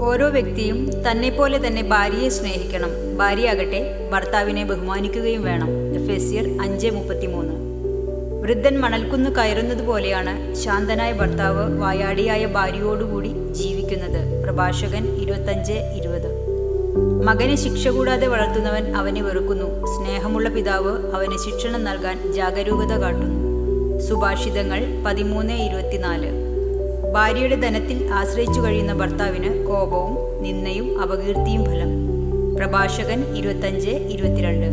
ഓരോ വ്യക്തിയും തന്നെ പോലെ തന്നെ ഭാര്യയെ സ്നേഹിക്കണം. ഭാര്യയാകട്ടെ ഭർത്താവിനെ ബഹുമാനിക്കുകയും വേണം. ഫെസിയർ അഞ്ച് മുപ്പത്തിമൂന്ന്. വൃദ്ധൻ മണൽക്കുന്ന് കയറുന്നത് പോലെയാണ് ശാന്തനായ ഭർത്താവ് വായാടിയായ ഭാര്യയോടുകൂടി ജീവിക്കുന്നത്. പ്രഭാഷകൻ ഇരുപത്തഞ്ച് ഇരുപത്. മകനെ ശിക്ഷ കൂടാതെ വളർത്തുന്നവൻ അവനെ വെറുക്കുന്നു. സ്നേഹമുള്ള പിതാവ് അവന് ശിക്ഷണം നൽകാൻ ജാഗരൂകത കാട്ടുന്നു. സുഭാഷിതങ്ങൾ പതിമൂന്ന് ഇരുപത്തിനാല്. ഭാര്യയുടെ ധനത്തിൽ ആശ്രയിച്ചു കഴിയുന്ന ഭർത്താവിന് കോപവും നിന്ദയും അപകീർത്തിയും ഫലം. പ്രഭാഷകൻ ഇരുപത്തഞ്ച് ഇരുപത്തിരണ്ട്.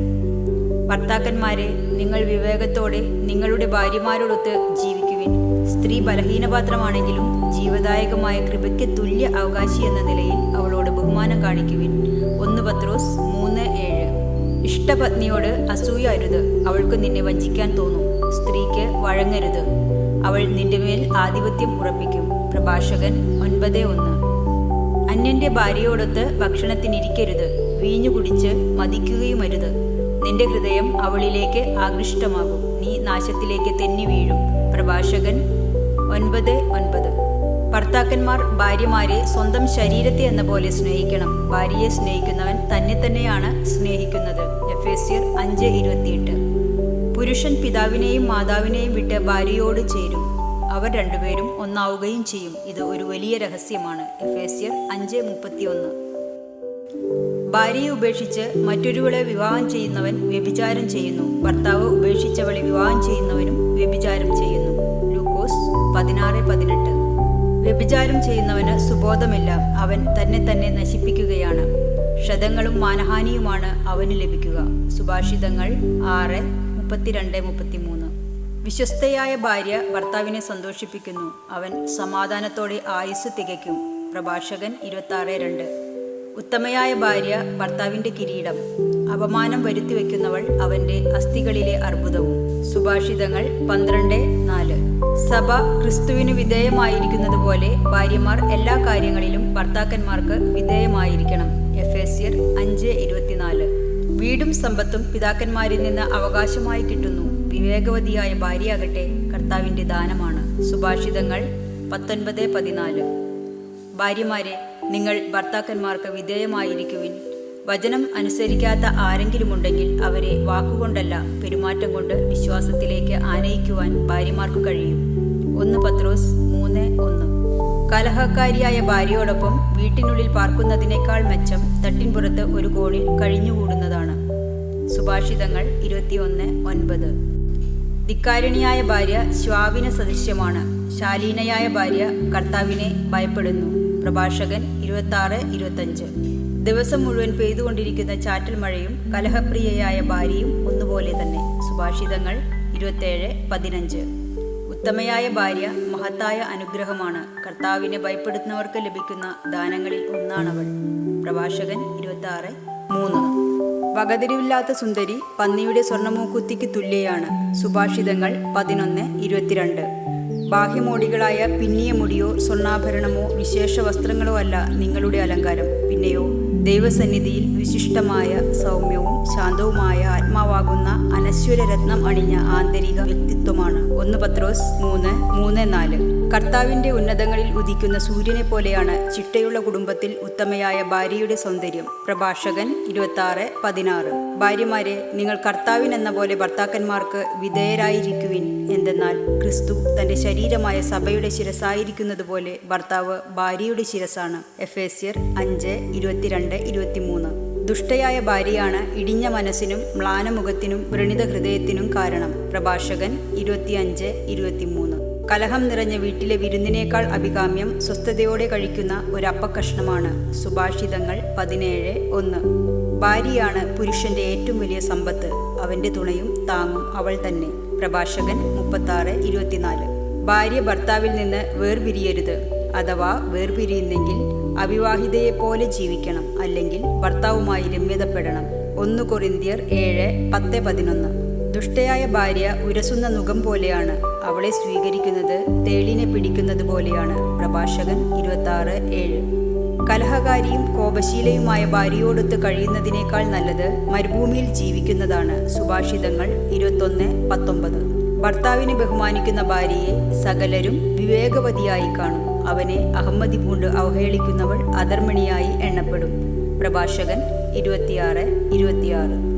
ഭർത്താക്കന്മാരെ നിങ്ങൾ വിവേകത്തോടെ നിങ്ങളുടെ ഭാര്യമാരോടൊത്ത് ജീവിക്കുവിൻ. സ്ത്രീ ബലഹീനപാത്രമാണെങ്കിലും ജീവദായകമായ കൃപയ്ക്ക് തുല്യ അവകാശി എന്ന നിലയിൽ അവളോട് ബഹുമാനം കാണിക്കുവിൻ. ഒന്ന് പത്രോസ് മൂന്ന് ഏഴ്. ഇഷ്ടപത്നിയോട് അസൂയ അരുത്. അവൾക്ക് നിന്നെ വഞ്ചിക്കാൻ തോന്നും. സ്ത്രീക്ക് വഴങ്ങരുത്. അവൾ നിന്റെ മേൽ ആധിപത്യം ഉറപ്പിക്കും. പ്രഭാഷകൻ ഒൻപത് ഒന്ന്. അന്യന്റെ ഭാര്യയോടൊത്ത് ഭക്ഷണത്തിനിരിക്കരുത്. വീഞ്ഞു കുടിച്ച് മതിക്കുകയുമരുത്. നിന്റെ ഹൃദയം അവളിലേക്ക് ആകൃഷ്ടമാകും. നീ നാശത്തിലേക്ക് തെന്നി വീഴും. പ്രഭാഷകൻ ഒൻപത് ഒൻപത്. ഭർത്താക്കന്മാർ ഭാര്യമാരെ സ്വന്തം ശരീരത്തെ എന്ന പോലെ സ്നേഹിക്കണം. ഭാര്യയെ സ്നേഹിക്കുന്നവൻ തന്നെ തന്നെയാണ് സ്നേഹിക്കുന്നത്. എഫ് എഫേസ്യർ അഞ്ച് ഇരുപത്തിയെട്ട്. പുരുഷൻ പിതാവിനെയും മാതാവിനെയും വിട്ട് ഭാര്യയോട് ചേരും. അവർ രണ്ടുപേരും ഒന്നാവുകയും ചെയ്യും. ഇത് ഒരു വലിയ രഹസ്യമാണ്. എഫേസ്യർ അഞ്ച് മുപ്പത്തിയൊന്ന്. ഭാര്യയെ ഉപേക്ഷിച്ച് മറ്റൊരുവളെ വിവാഹം ചെയ്യുന്നവൻ വ്യഭിചാരം ചെയ്യുന്നു. ഭർത്താവ് ഉപേക്ഷിച്ചവളെ വിവാഹം ചെയ്യുന്നവനും വ്യഭിചാരം ചെയ്യുന്നു. ലൂക്കോസ് പതിനാറ് പതിനെട്ട്. വ്യഭിചാരം ചെയ്യുന്നവന് സുബോധമില്ല. അവൻ തന്നെ തന്നെ നശിപ്പിക്കുകയാണ്. ക്ഷതങ്ങളും മാനഹാനിയുമാണ് അവന് ലഭിക്കുക. സുഭാഷിതങ്ങൾ ആറ് മുപ്പത്തിരണ്ട് മുപ്പത്തിമൂന്ന്. വിശ്വസ്തയായ ഭാര്യ ഭർത്താവിനെ സന്തോഷിപ്പിക്കുന്നു. അവൻ സമാധാനത്തോടെ ആയുസ് തികയ്ക്കും. പ്രഭാഷകൻ ഇരുപത്തി രണ്ട്. ഉത്തമയായ ഭാര്യ ഭർത്താവിന്റെ കിരീടം. അപമാനം വരുത്തി വയ്ക്കുന്നവൾ അവന്റെ അസ്ഥികളിലെ അർബുദവും. സുഭാഷിതങ്ങൾ പന്ത്രണ്ട് നാല്. സഭ ക്രിസ്തുവിന് വിധേയമായിരിക്കുന്നത് പോലെ ഭാര്യമാർ എല്ലാ കാര്യങ്ങളിലും ഭർത്താക്കന്മാർക്ക് വിധേയമായിരിക്കണം. എഫ് എഫേസ്യർ അഞ്ച് ഇരുപത്തിനാല്. വീടും സമ്പത്തും പിതാക്കന്മാരിൽ നിന്ന് അവകാശമായി കിട്ടുന്നു. വിവേകവതിയായ ഭാര്യയാകട്ടെ കർത്താവിന്റെ ദാനമാണ്. സുഭാഷിതങ്ങൾ പത്തൊൻപത് പതിനാല്. ഭാര്യമാരെ നിങ്ങൾ ഭർത്താക്കന്മാർക്ക് വിധേയമായിരിക്കുവിൻ. വചനം അനുസരിക്കാത്ത ആരെങ്കിലും ഉണ്ടെങ്കിൽ അവരെ വാക്കുകൊണ്ടല്ല പെരുമാറ്റം കൊണ്ട് വിശ്വാസത്തിലേക്ക് ആനയിക്കുവാൻ ഭാര്യമാർക്ക് കഴിയും. കലഹക്കാരിയായ ഭാര്യയോടൊപ്പം വീട്ടിനുള്ളിൽ പാർക്കുന്നതിനേക്കാൾ മെച്ചം തട്ടിൻപുറത്ത് ഒരു കോണിൽ കഴിഞ്ഞുകൂടുന്നതാണ്. സുഭാഷിതങ്ങൾ ഇരുപത്തിയൊന്ന് ഒൻപത്. ധിക്കാരിണിയായ ഭാര്യ സ്വാവിന സദൃശ്യമാണ്. ശാലീനയായ ഭാര്യ കർത്താവിനെ ഭയപ്പെടുന്നു. പ്രഭാഷകൻ ഇരുപത്തി ഇരുപത്തഞ്ച്. ദിവസം മുഴുവൻ പെയ്തുകൊണ്ടിരിക്കുന്ന ചാറ്റൽ മഴയും കലഹപ്രിയയായ ഭാര്യയും ഒന്നുപോലെ തന്നെ. സുഭാഷിതങ്ങൾ ഇരുപത്തേഴ് പതിനഞ്ച്. ഉത്തമയായ ഭാര്യ മഹത്തായ അനുഗ്രഹമാണ്. കർത്താവിനെ ഭയപ്പെടുത്തുന്നവർക്ക് ലഭിക്കുന്ന ദാനങ്ങളിൽ ഒന്നാണവൾ. പ്രഭാഷകൻ ഇരുപത്തി ആറ് മൂന്ന്. വകതിരിവില്ലാത്ത സുന്ദരി പന്നിയുടെ സ്വർണമൂക്കുത്തിക്ക് തുല്യയാണ്. സുഭാഷിതങ്ങൾ പതിനൊന്ന് ഇരുപത്തിരണ്ട്. ബാഹ്യമോടികളായ പിന്നിയ മുടിയോ സ്വർണാഭരണമോ വിശേഷ വസ്ത്രങ്ങളോ അല്ല നിങ്ങളുടെ അലങ്കാരം. പിന്നെയോ ദൈവസന്നിധിയിൽ വിശിഷ്ടമായ സൗമ്യവും ശാന്തവുമായ ആത്മാവാകുന്ന അനശ്വര രത്നം അണിഞ്ഞ ആന്തരിക വ്യക്തിത്വമാണ് ഒന്ന് പത്രോസ് മൂന്ന് മൂന്ന് നാല്. കർത്താവിന്റെ ഉന്നതങ്ങളിൽ ഉദിക്കുന്ന സൂര്യനെ പോലെയാണ് ചിട്ടയുള്ള കുടുംബത്തിൽ ഉത്തമയായ ഭാര്യയുടെ സൗന്ദര്യം. പ്രഭാഷകൻ ഇരുപത്തി ആറ് പതിനാറ്. ഭാര്യമാരെ നിങ്ങൾ കർത്താവിനെന്ന പോലെ ഭർത്താക്കന്മാർക്ക് വിധേയരായിരിക്കുവിൻ. എന്തെന്നാൽ ക്രിസ്തു തന്റെ ശരീരമായ സഭയുടെ ശിരസായിരിക്കുന്നത് പോലെ ഭർത്താവ് ഭാര്യയുടെ ശിരസാണ്. എഫേസ്യർ അഞ്ച് ഇരുപത്തിരണ്ട് ഇരുപത്തിമൂന്ന്. ദുഷ്ടയായ ഭാര്യയാണ് ഇടിഞ്ഞ മനസ്സിനും മ്ലാനമുഖത്തിനും വ്രണിത ഹൃദയത്തിനും കാരണം. പ്രഭാഷകൻ ഇരുപത്തിയഞ്ച് ഇരുപത്തിമൂന്ന്. കലഹം നിറഞ്ഞ വീട്ടിലെ വിരുന്നിനേക്കാൾ അഭികാമ്യം സ്വസ്ഥതയോടെ കഴിക്കുന്ന ഒരപ്പക്കഷ്ണമാണ്. സുഭാഷിതങ്ങൾ പതിനേഴ് ഒന്ന്. ഭാര്യയാണ് പുരുഷന്റെ ഏറ്റവും വലിയ സമ്പത്ത്. അവന്റെ തുണയും താങ്ങും അവൾ തന്നെ. പ്രഭാഷകൻ മുപ്പത്താറ് ഇരുപത്തിനാല്. ഭാര്യ ഭർത്താവിൽ നിന്ന് വേർപിരിയരുത്. അഥവാ വേർപിരിയുന്നെങ്കിൽ അവിവാഹിതയെപ്പോലെ ജീവിക്കണം അല്ലെങ്കിൽ ഭർത്താവുമായി രമ്യതപ്പെടണം. ഒന്ന് കൊറിന്തിയർ ഏഴ് പത്ത് പതിനൊന്ന്. ദുഷ്ടയായ ഭാര്യ ഉരസുന്ന നുഖം പോലെയാണ്. അവളെ സ്വീകരിക്കുന്നത് തേളിനെ പിടിക്കുന്നത് പോലെയാണ്. പ്രഭാഷകൻ ഇരുപത്തി ആറ് ഏഴ്. കലഹകാരിയും കോപശീലയുമായ ഭാര്യയോടൊത്ത് കഴിയുന്നതിനേക്കാൾ നല്ലത് മരുഭൂമിയിൽ ജീവിക്കുന്നതാണ്. സുഭാഷിതങ്ങൾ ഇരുപത്തൊന്ന് പത്തൊമ്പത്. ഭർത്താവിനെ ബഹുമാനിക്കുന്ന ഭാര്യയെ സകലരും വിവേകവതിയായി കാണും. അവനെ അഹമ്മദി പൂണ്ട് അവഹേളിക്കുന്നവൾ അധർമ്മിണിയായി എണ്ണപ്പെടും. പ്രഭാഷകൻ ഇരുപത്തിയാറ് ഇരുപത്തിയാറ്.